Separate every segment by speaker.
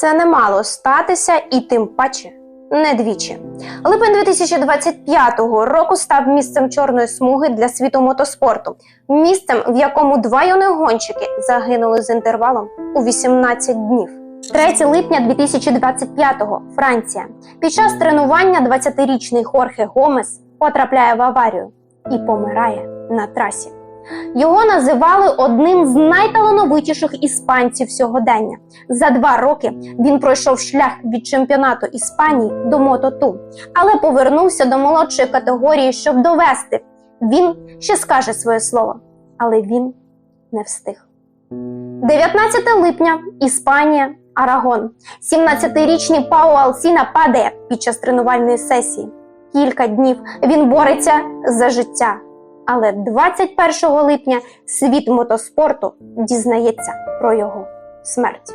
Speaker 1: Це не мало статися і тим паче не двічі. Липень 2025 року став місцем чорної смуги для світу мотоспорту, місцем, в якому два юні гонщики загинули з інтервалом у 18 днів. 3 липня 2025-го Франція. Під час тренування 20-річний Хорхе Гомес потрапляє в аварію і помирає на трасі. Його називали одним з найталановитіших іспанців сьогодення. За два роки він пройшов шлях від чемпіонату Іспанії до Мото-2, але повернувся до молодшої категорії, щоб довести. Він ще скаже своє слово, але він не встиг. 19 липня Іспанія, Арагон. 17-річний Пао Алсіна падає під час тренувальної сесії. Кілька днів він бореться за життя. Але 21 липня світ мотоспорту дізнається про його смерть.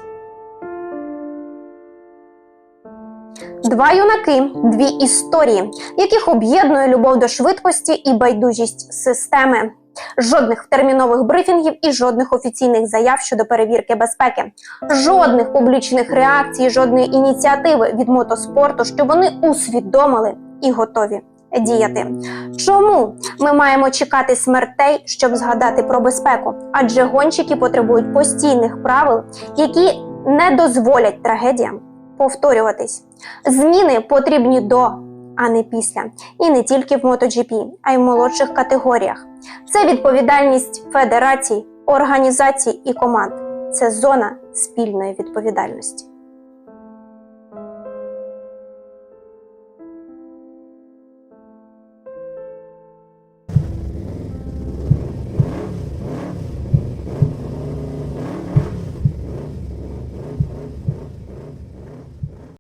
Speaker 1: Два юнаки, дві історії, яких об'єднує любов до швидкості і байдужість системи. Жодних термінових брифінгів і жодних офіційних заяв щодо перевірки безпеки, жодних публічних реакцій, жодної ініціативи від мотоспорту, що вони усвідомили і готові діяти. Чому ми маємо чекати смертей, щоб згадати про безпеку? Адже гонщики потребують постійних правил, які не дозволять трагедіям повторюватись. Зміни потрібні до, а не після. І не тільки в MotoGP, а й в молодших категоріях. Це відповідальність федерацій, організацій і команд. Це зона спільної відповідальності.